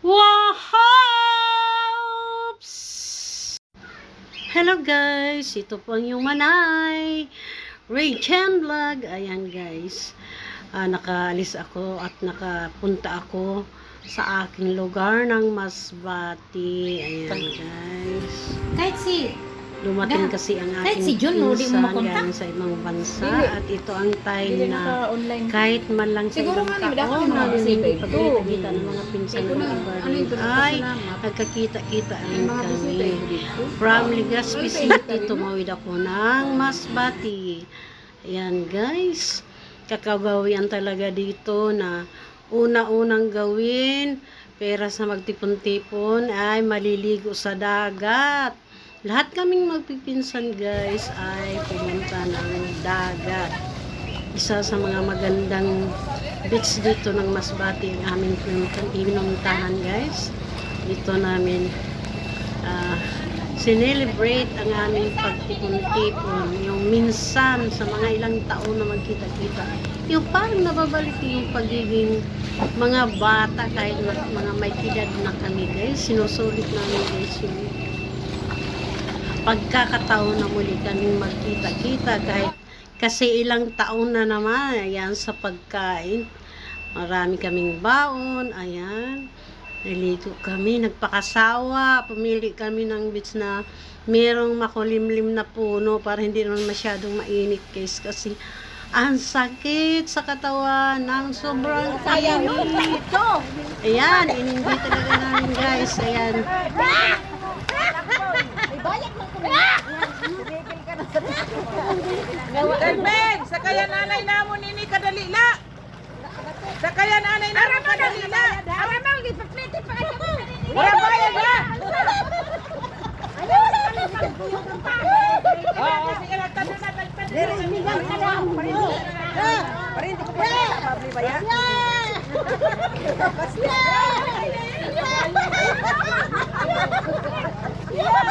Wahops! Hello guys, ito po ang yung manay. Rachel Vlog. Ayan guys. Ah, nakaalis ako at nakapunta ako sa aking lugar ng Masbati. Ayan guys. Kahit si, Dumating Da- kasi ang kahit aking si John, no, di mo pinsan makontak? galing sa ibang bansa Dili. at ito ang time Hindi na naka-online. kahit man lang sa Siguro ibang nga, dapat taon mga na kasi hindi pwede. pagkita-kita ng mga pinsan Ito ng na, ano yung ay salamat? nagkakita-kita mga kami. bisita yung dito. From. Legazpi City, tumawid ako ng Masbati. Ayan guys, kakagawian talaga dito na una-unang gawin pera sa magtipon-tipon ay maliligo sa dagat. Lahat kaming magpipinsan guys ay pumunta ng dagat. Isa sa mga magandang beach dito ng Masbati ang aming pinuntahan guys. Dito namin ah sinelebrate ang aming pagtipon-tipon. Yung minsan sa mga ilang taon na magkita-kita. Yung parang nababalik yung pagiging mga bata kahit mga may edad na kami guys. Sinusulit namin guys yung pagkakataon na muli kaming magkita-kita kahit kasi ilang taon na naman ayan sa pagkain marami kaming baon ayan naligo kami nagpakasawa pumili kami ng beach na merong makulimlim na puno para hindi naman masyadong mainit guys kasi ang sakit sa katawan ng sobrang init. Ayan, inindi talaga namin guys. Ayan. Carmen, sa kaya nanay namon ini kadalila. Sa kaya nanay namon kadalila. Aramang gipaplete pa kayo. Wala bayad ba? Oo, sige na tanong na tanong. Parinti ko pa sa pabli ba yan? Wala!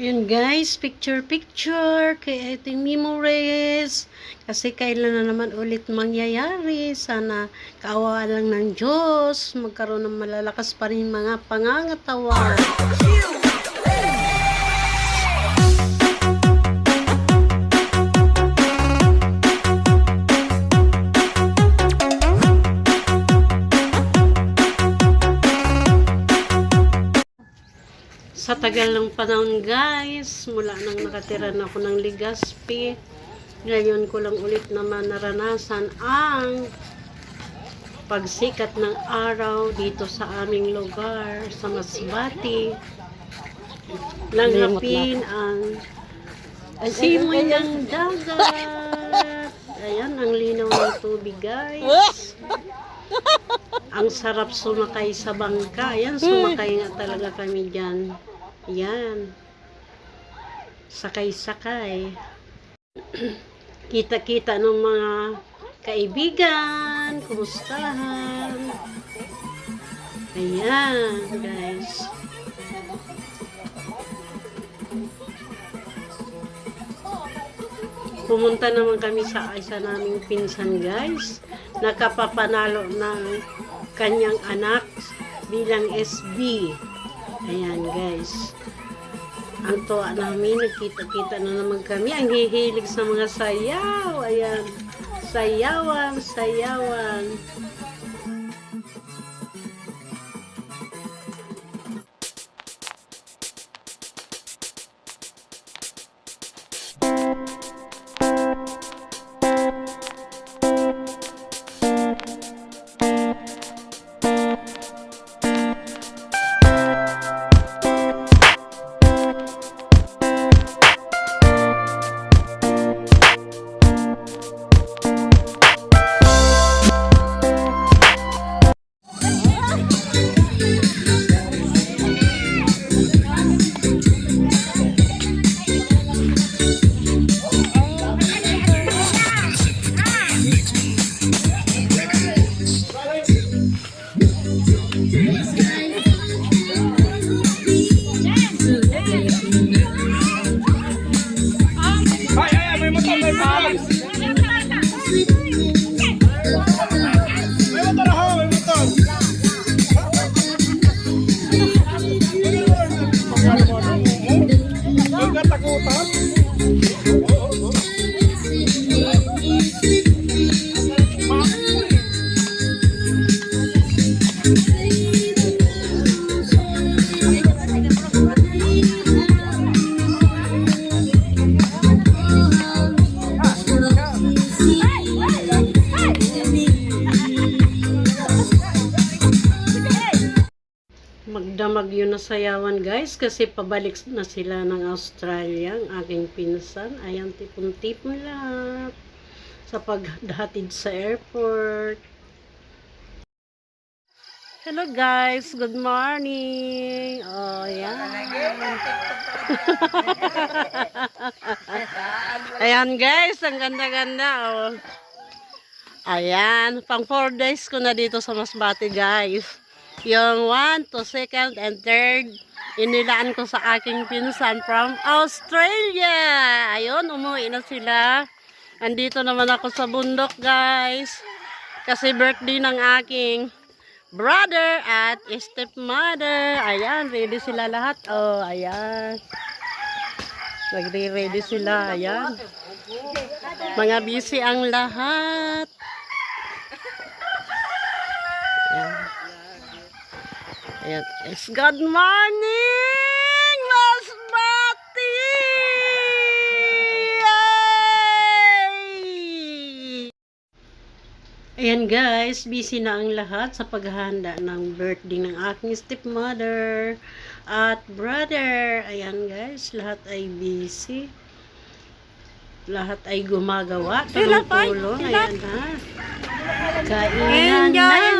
Yun guys, picture picture kay ating memories. Kasi kailan na naman ulit mangyayari. Sana kaawaan lang ng Diyos. Magkaroon ng malalakas pa rin mga pangangatawan. Panahon guys, mula nang nakatira na ako ng Legazpi, Ngayon ko lang ulit naman naranasan ang pagsikat ng araw dito sa aming lugar sa Masbati. Langhapin ang simoy ng dagat. Ayan, ang linaw ng tubig guys. Ang sarap sumakay sa bangka. Ayan, sumakay nga talaga kami dyan. Ayan. Sakay-sakay. Kita-kita ng mga kaibigan. Kumustahan. Ayan, guys. Pumunta naman kami sa isa naming pinsan, guys. Nakapapanalo ng kanyang anak bilang SB. Ayan, guys. Ang tuwa namin, nagkita-kita na naman kami. Ang hihilig sa mga sayaw. Ayan. Sayawan, sayawan. Magdamag yun na sayawan guys kasi pabalik na sila ng Australia ang aking pinsan. Ayan, tipon-tipon lahat sa paghatid sa airport. Hello guys, good morning. Oh, ayan. ayan guys, ang ganda-ganda oh. Ayan, pang 4 days ko na dito sa Masbate guys. Yung 1 to 2nd and 3rd, inilaan ko sa aking pinsan from Australia. Ayun, umuwi na sila. Andito naman ako sa bundok guys. Kasi birthday ng aking brother at stepmother. Ayan, ready sila lahat. Oh, ayan. Nagre-ready sila. Ayan. Mga busy ang lahat. Ayan. Ayan. Yes, good morning, Masbati! Ayan guys, busy na ang lahat sa paghahanda ng birthday ng aking stepmother at brother. Ayan guys, lahat ay busy. Lahat ay gumagawa. Tulong-tulong. Ayan ha. Kainan na.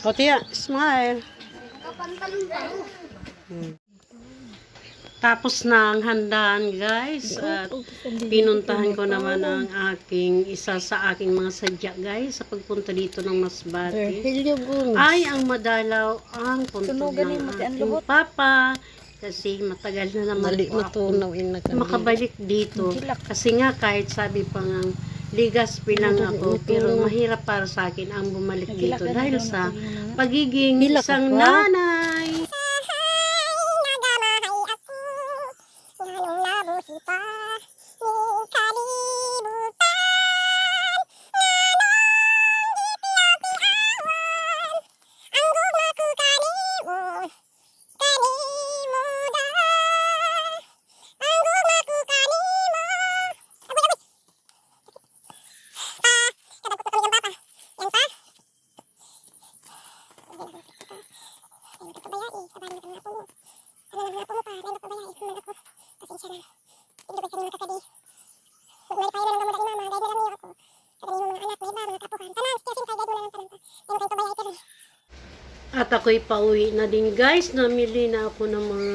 Kotia, smile. Hmm. Tapos na ang handaan guys at pinuntahan ko naman ang aking isa sa aking mga sadya guys sa pagpunta dito ng Masbate. Ay, ang madalaw ang puntod ng aking papa kasi matagal na naman po ako makabalik dito. Kasi nga kahit sabi pa nga ligas bilang ako pero mahirap para sa akin ang bumalik dito dahil sa pagiging isang nanay. At ako'y pauwi na din guys. Namili na ako ng mga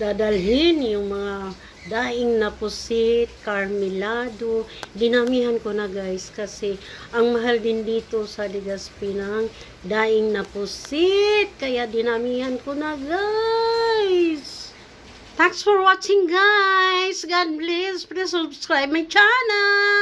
dadalhin, yung mga daing na pusit, karmelado. Dinamihan ko na guys kasi ang mahal din dito sa Legazpi ng daing na pusit. Kaya dinamihan ko na guys. Thanks for watching guys. God bless. Please subscribe my channel.